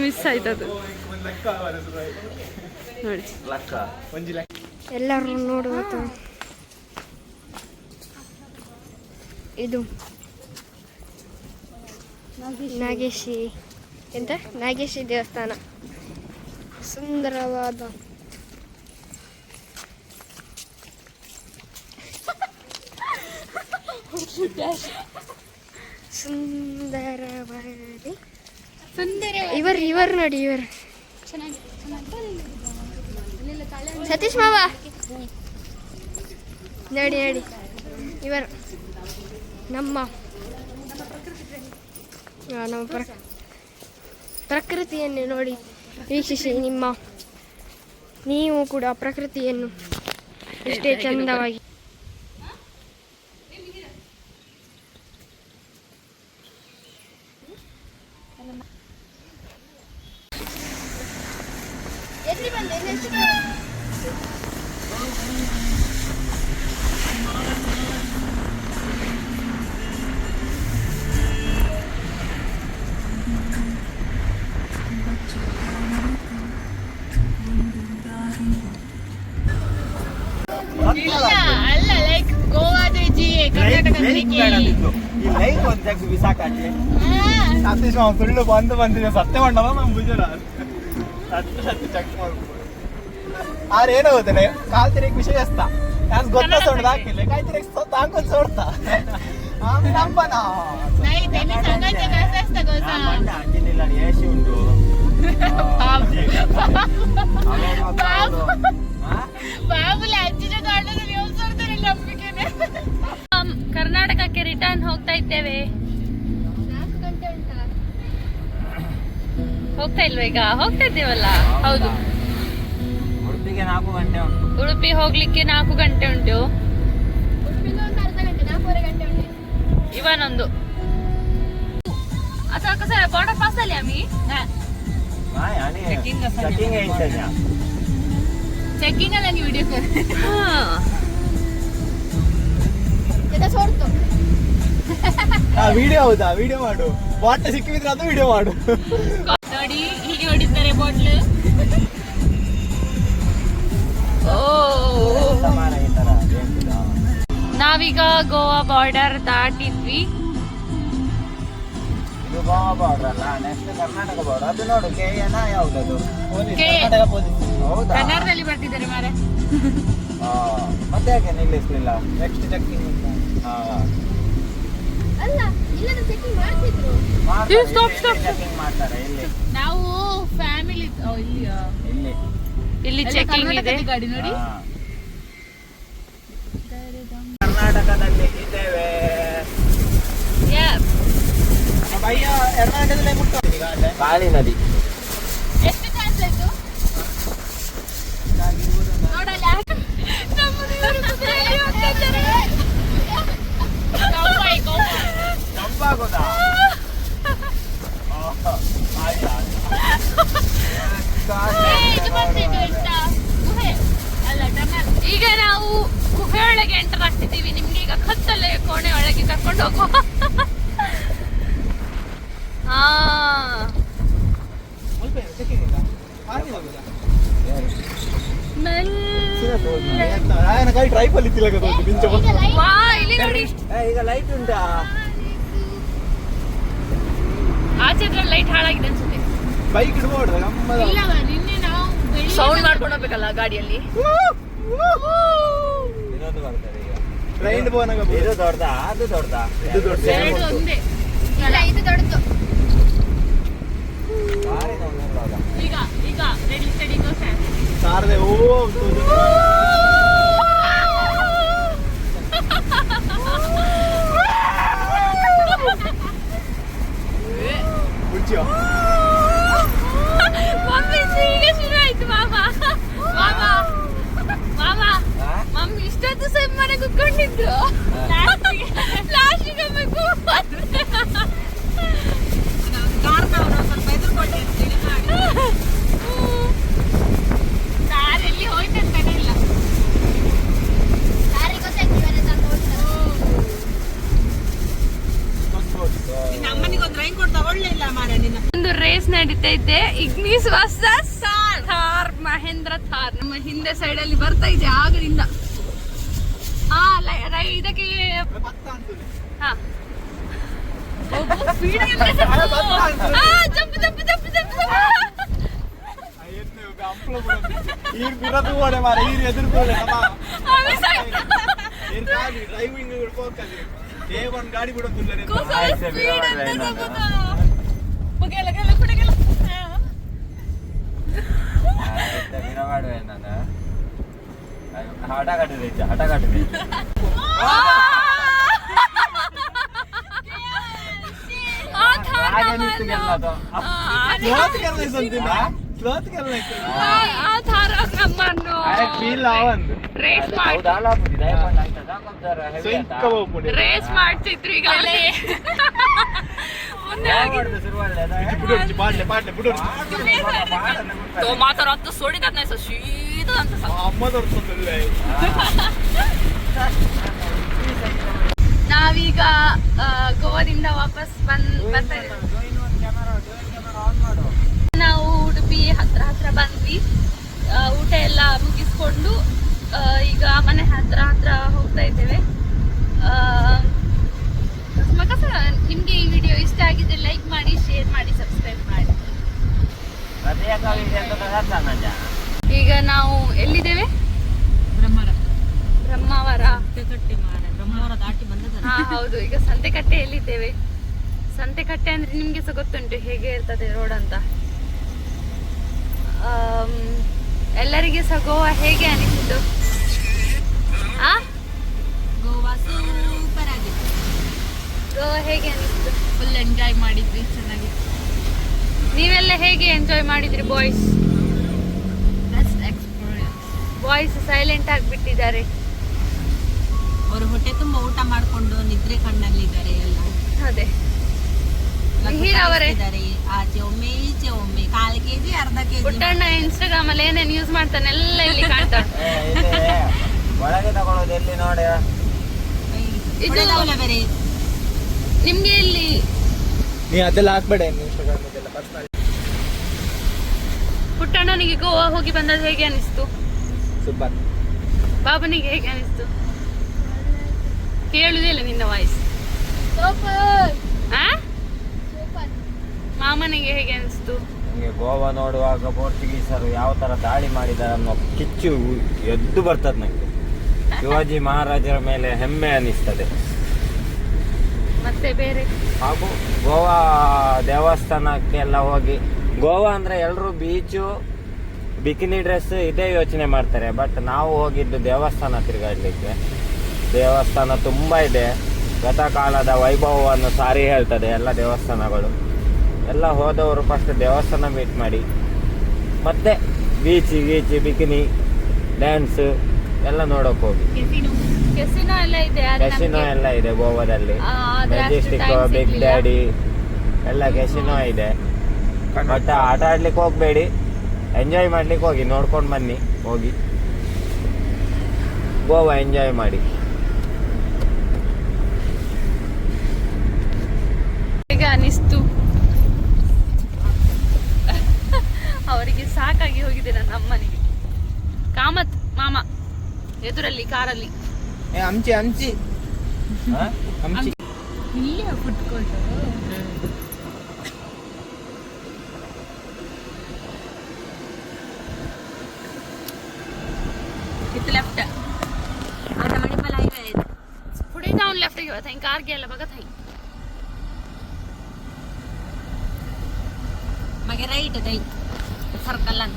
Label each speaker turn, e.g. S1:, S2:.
S1: Miss ಆಯ್ತದು. ನೋಡಿ.
S2: ಲಕ್ಕ ಒಂಜಿ
S3: ಎಲ್ಲರೂ ನೋಡುವುದು ಇದು. ನಾಗೇಶಿ. ಎಂತ? ನಾಗೇಶಿ ದೇವಸ್ಥಾನ. ಸುಂದರವಾದ ಸುಂದರವಾದ.
S4: ಸುಂದರ
S3: ಇವರ್ ಇವರ್ ನೋಡಿ ಇವರು. ಸತೀಶ್ ಮಾವ. ನೋಡಿ ನೋಡಿ. ಇವರು. ನಮ್ಮ ನಮ್ಮ ಪ್ರ ಪ್ರಕೃತಿಯನ್ನು ನೋಡಿ ವೀಕ್ಷಿಸಿ ನಿಮ್ಮ ನೀವು ಕೂಡ ಪ್ರಕೃತಿಯನ್ನು ಎಷ್ಟೇ ಚಂದವಾಗಿ
S2: ಈ ಲೈನ್ ಒಂದು ಜಗ್ಗು ಬಿಸಾಕಾಕಿ ಸತೀಶ್ ಅವ್ನು ಸುಳ್ಳು ಬಂದು ಬಂದಿದೆ. ಸತ್ಯ ಮಾಡವ ನಮ್ಮ ಭುಜರ ಸತ್ಯ ಸತ್ಯ ಚೆಕ್ ಮಾಡ್ಬೋದು ಆರ್ ಏನೋ ಕಾಲ್ ತಿರಕ್ ವಿಷಯ ಅಸ್ತ ನಾನು ಗೊತ್ತ ಸೊಡ್ದ ಹಾಕಿಲ್ಲ. ಕಾಲ್ ತಿರಕ್ ಸೊತ್ತ ಹಾಕೊಂಡ್ ಸೊಡ್ತ. ನಂಬನ.
S4: ಬಾಬುಲೆ ಅಜ್ಜಿನ ಕಾರಣದಲ್ಲಿ ಯೋಚಿಸ್ತಾರೆ ನಂಬಿಕೆನೆ.
S1: ಕರ್ನಾಟಕಕ್ಕೆ ರಿಟರ್ನ್ ಹೋಗ್ತಾ ಇದ್ದೇವೆ
S3: ನಾಲ್ಕು ಗಂಟೆ ಉಂಟಾ
S1: ಹೋಗ್ತಾ ಇಲ್ವಾ ಈಗ ಹೋಗ್ತಾ ಇದ್ದೇವಲ್ಲ ಹೌದು
S2: ಉಡುಪಿಗೆ ನಾಲ್ಕು ಗಂಟೆ ಉಂಟು
S1: ಉಡುಪಿ ಹೋಗ್ಲಿಕ್ಕೆ ನಾಲ್ಕು ಗಂಟೆ ಉಂಟು
S3: ಉಡುಪಿಗೆ ಒಂದು ಅರ್ಧ ಗಂಟೆ ನಾಲ್ಕೂವರೆ ಗಂಟೆ ಉಂಟು
S1: ಇವನೊಂದು अच्छा कसं आहे बॉर्डर पास झाली आम्ही
S2: नाही आणि
S4: Checking असं
S2: checking
S4: नाही. ವಿಡಿಯೋ ಕಾಲ್
S2: ಆ ವಿಡಿಯೋ ಹೌದಾ? ವಿಡಿಯೋ ಮಾಡು. ಬಾಟ್ಲಿ ಸಿಕ್ಕಿದ್ರೆ ಅದು ವಿಡಿಯೋ ಮಾಡು.
S4: ನೋಡಿ ಹೀಗೆ ಹೊಡಿತಾರೆ ಬಾಟ್ಲು.
S1: ನಾವೀಗ ಗೋವಾ ಬಾರ್ಡರ್ ದಾಟಿದ್ವಿ.
S2: ಗೋವಾ ಬಾರ್ಡರ್ ಅಲ್ಲ ನೆಕ್ಸ್ಟ್ ಕರ್ನಾಟಕ ಬಾರ್ಡರ್ ಅದು ನೋಡು ಕೆ ಎನ ಯಾವ್ದದು ಪೊಲೀಸ್
S4: ಕೆ.
S2: ಕರ್ನಾಟಕ ಪೊಲೀಸ್ ಹೌದಾ?
S4: ಕನ್ನಡದಲ್ಲಿ ಬರ್ತಿದ್ದಾರೆ ಮಾರೆ
S2: ಆ, ಮತ್ತೆ ಯಾಕೆ ನಿಲ್ಲಿಸ್ಲಿಲ್ಲ? ನೆಕ್ಸ್ಟ್ ಚೆಕಿಂಗ್
S4: ನಾವು ಫ್ಯಾಮಿಲಿ ಇಲ್ಲಿ
S2: ಇಲ್ಲಿ
S1: ಇಲ್ಲಿ ಚೆಕಿಂಗ್ ಇದೆ.
S4: ಗಾಡಿ ನೋಡಿ.
S2: ಕರ್ನಾಟಕದಲ್ಲಿ ಇದ್ದೇವೆ. ಕಾಳಿ ನದಿ.
S4: ಎಷ್ಟು ಚಾನ್ಸ್ ಆಯ್ತು? ನೋಡಲ್ಲ.
S2: ಆಯ್ತಾ
S1: ಈಗ ನಾವು ಗುಹೆ ಒಳಗೆ ಎಂಟರ್ ಆಗ್ತಿದ್ದೀವಿ. ನಿಮ್ಗೆ ಈಗ ಕತ್ತಲೆ ಕೋಣೆ ಒಳಗೆ ಕರ್ಕೊಂಡು ಹೋಗುವ. ಹಾ
S2: ಕೈ ಟ್ರೈಪಲ್ ಇತ್ತಿಲ್ಲ
S1: ವಾ ಇಲ್ಲಿ ನೋಡಿ
S2: ಈಗ ಲೈಟ್ ಉಂಟಾ?
S1: ಆಚೆ ಲೈಟ್ ಹಾಳಾಗಿದೆ ಅನ್ಸುತ್ತೆ.
S2: ಬೈಕ್ ಇಡ್ಬೋದು ನಮ್ಮ
S4: ಇಲ್ಲ ನಿನ್ನೆ ನಾವು
S1: ಸೌಂಡ್ ಮಾಡ್ಕೊಂಡು ಹೋಗ್ಬೇಕಲ್ಲ ಗಾಡಿಯಲ್ಲಿ?
S2: ಇನ್ನೊಂದು ಬರ್ತದೆ ಈಗ. ಟ್ರೈನ್ ಬೋನಾಗ ಇದು ದೊಡ್ಡದಾ ಅದು ದೊಡ್ಡದಾ? ಇದು ದೊಡ್ಡ
S4: ಎರಡು ಒಂದೇ.
S3: ಇಲ್ಲ ಇದು ದೊಡ್ಡದು.
S4: ಈಗ ಈಗ ರೆಡಿ ಸ್ಟಡಿ ಗೋ ಫ್ಯಾನ್
S2: ಸಾರದೆ ಓ
S1: ಥಾರ್ ನಮ್ಮ ಹಿಂದೆ ಸೈಡ್ ಅಲ್ಲಿ ಬರ್ತಾ ಇದೆ ಆಗಲಿಲ್ಲ. ಹಾ ಇದಕ್ಕೆ ಹಾ. ಸ್ಪೀಡ್ ಜಂಪ್
S2: ಸೈಕ್
S5: ಆಯ್ತಾ?
S2: ಹೋಗ್ಬಿಡಿ
S1: ರೇಸ್ ಮಾಡ್ತಿದ್ರು ಈಗ तो ನಾವೀಗ ಗೋವಾದಿಂದ ವಾಪಸ್ ಬಂದ್ ಬರ್ತಾ. ನಾವು ಉಡುಪಿ ಹತ್ರ ಹತ್ರ ಬಂದ್ವಿ. ಊಟ ಎಲ್ಲ ಮುಗಿಸ್ಕೊಂಡು ಈಗ ಮನೆ ಹತ್ರ ಹತ್ರ ಹೋಗ್ತಾ ಇದ್ದೇವೆ ಆ, ಮಕಸ ನಿಮ್ಗೆ ಈ ವಿಡಿಯೋ ಇಷ್ಟ ಆಗಿದ್ರೆ ಲೈಕ್ ಮಾಡಿ ಶೇರ್ ಮಾಡಿ ಸಬ್ಸ್ಕ್ರೈಬ್ ಮಾಡಿ. ಈಗ ನಾವು ಎಲ್ಲಿದ್ದೇವೆ?
S4: ಬ್ರಹ್ಮರ.
S1: ಬ್ರಹ್ಮಾವರ. ಹಾ ಹೌದು. ಈಗ ಸಂತೆಕಟ್ಟೆಯಲ್ಲಿದ್ದೇವೆ ಸಂತೆಕಟ್ಟೆ ಅಂದ್ರೆ ನಿಮ್ಗೆ ಸಹ ಗೊತ್ತುಂಟು ಹೇಗೆ ಇರ್ತದೆ ರೋಡ್ ಅಂತ. ಆ ಎಲ್ಲರಿಗೆ ಸಹ ಗೋವಾ ಹೇಗೆ ಅನಿಸಿತು? ಆ?
S4: ಗೋವಾ ಸೂಪರ್ ಆಗಿತ್ತು.
S1: ಗೋವಾ ಹೇಗೆ ಅನಿಸಿತು?
S4: ಫುಲ್ ಎಂಜಾಯ್ ಮಾಡಿದ್ವಿ ಚೆನ್ನಾಗಿತ್ತು.
S1: ನೀವೆಲ್ಲ ಹೇಗೆ ಎಂಜಾಯ್ ಮಾಡಿದ್ರಿ boys
S4: best experience
S1: boys silent ಆಗಿಬಿಟ್ಟಿದ್ದಾರೆ.
S4: ಅವರು ಹೊಟ್ಟೆ ತುಂಬ ಊಟ ಮಾಡ್ಕೊಂಡು ನಿದ್ರೆ ಕಣ್ಣಲ್ಲಿದ್ದಾರೆ ಎಲ್ಲ.
S1: ಅದೇ.
S4: ಆಚೆ ಒಮ್ಮೆ ಈಚೆ ಒಮ್ಮೆ ಕಾಲು ಕೆಜಿ ಅರ್ಧ ಕೆಜಿ
S1: ಪುಟ್ಟಣ್ಣ ಇನ್ಸ್ಟಾಗ್ರಾಮ್ ಅಲ್ಲಿ ಏನೇನು ಯೂಸ್ ಮಾಡ್ತಾನೆ ಎಲ್ಲ ಇಲ್ಲಿ ಕಾಣ್ತಾ
S5: ಇದೆ. ಒಳಗೆ ತಗೊಳ್ಳೋದು ಎಲ್ಲಿ ನೋಡಿ.
S1: ಇದು ನಿಮ್ಗೆ ಇಲ್ಲಿ
S2: ನೀ ಅದೆಲ್ಲ ಹಾಕ್ಬೇಡ ಇನ್ಸ್ಟಾಗ್ರಾಮ್ ಅದೆಲ್ಲ ಪರ್ಸನಲ್
S1: ಪುಟ್ಟಣ್ಣನಿಗೆ ಗೋವಾ ಹೋಗಿ ಬಂದದ್ದು ಹೇಗೆ ಅನಿಸ್ತು?
S2: ಸೂಪರ್
S1: ಬಾಬನಿಗೆ ಹೇಗೆ ಅನಿಸ್ತು? ಕೇಳುದೇ ಇಲ್ಲ ನಿನ್ನ ವಾಯ್ಸ್ ಮಾಮನಿಗೆ ಹೇಗೆ ಅನಿಸ್ತು?
S5: ಗೋವಾ ನೋಡುವಾಗ ಪೋರ್ಚುಗೀಸರು ಯಾವ ತರ ದಾಳಿ ಮಾಡಿದ್ದಾರೆ ಅನ್ನೋ ಕಿಚ್ಚು ಎದ್ದು ಬರ್ತದೆ ನಂಗೆ. ಶಿವಾಜಿ ಮಹಾರಾಜರ ಮೇಲೆ ಹೆಮ್ಮೆ ಅನಿಸ್ತದೆ.
S1: ಮತ್ತೆ ಬೇರೆ?
S5: ಹಾಗೂ ಗೋವಾ ದೇವಸ್ಥಾನಕ್ಕೆಲ್ಲ ಹೋಗಿ. ಗೋವಾ ಅಂದ್ರೆ ಎಲ್ಲರೂ ಬೀಚು ಬಿಕಿನಿ ಡ್ರೆಸ್ ಇದೇ ಯೋಚನೆ ಮಾಡ್ತಾರೆ. ಬಟ್ ನಾವು ಹೋಗಿದ್ದು ದೇವಸ್ಥಾನ ತಿರುಗಾಡ್ಲಿಕ್ಕೆ. ದೇವಸ್ಥಾನ ತುಂಬ ಇದೆ. ಗತಕಾಲದ ವೈಭವವನ್ನು ಸಾರಿ ಹೇಳ್ತದೆ ಎಲ್ಲ ದೇವಸ್ಥಾನಗಳು. ಎಲ್ಲ ಹೋದವರು ಫಸ್ಟ್ ದೇವಸ್ಥಾನ ಮೀಟ್ ಮಾಡಿ. ಮತ್ತೆ ಬೀಚ್ ಬೀಚ್ ಬಿಕಿನಿ ಡ್ಯಾನ್ಸ್ ಎಲ್ಲ ನೋಡೋಕೆ ಹೋಗಿ.
S1: ಕೆಸಿನೋ ಎಲ್ಲ ಇದೆ ಆದ್ರೆ
S5: ಕೆಸಿನೋ
S1: ನಮ್ಗೆ-
S5: ಎಲ್ಲ ಇದೆ ಗೋವಾದಲ್ಲಿ.
S1: ಆ, ಆದ್ರೆ ಅಷ್ಟು
S5: ಮೆಜೆಸ್ಟಿಕ್
S1: time
S5: ಬಿಗ್
S1: ಸಿಗ್ಲಿಲ್ಲ.
S5: ಡ್ಯಾಡಿ ಎಲ್ಲ ಕೆಸಿನೋ ಇದೆ. ಬಟ್ ಆಟ ಆಡ್ಲಿಕ್ಕೆ ಹೋಗ್ಬೇಡಿ. ಎಂಜಾಯ್ ಮಾಡ್ಲಿಕ್ಕೆ ಹೋಗಿ ನೋಡ್ಕೊಂಡು ಬನ್ನಿ ಹೋಗಿ. ಗೋವಾ ಎಂಜಾಯ್ ಮಾಡಿ.
S1: ಹೇಗೆ ಅನಿಸ್ತು. ಅವರಿಗೆ ಸಾಕಾಗಿ ಹೋಗಿದೆ ನನ್ನ ಅಮ್ಮನಿಗೆ. ಕಾಮತ್ ಮಾಮ ಎದುರಲ್ಲಿ ಕಾರಲ್ಲಿ.
S5: அமிச்சி
S2: அமிச்சி
S4: அமிச்சி இல்லையா ஃபுட் கோர்ட் ಲೆಫ್ಟ್
S1: ಮತ್ತೆ ಮಣಿಪಾಲ
S4: ಹೈವೇ ಇದೆ ಪುಡಿ ಡೌನ್ ಲೆಫ್ಟ್ ಗೆ ಹೋಗ್ತಾ ಕಾರ್ಗೆ ಎಲ್ಲ ಬಗತ್ ಹೈ ಮಗೆ ರೈಟ್ ಇದೆ ಸರ್ಕಲ್ ಅಂತ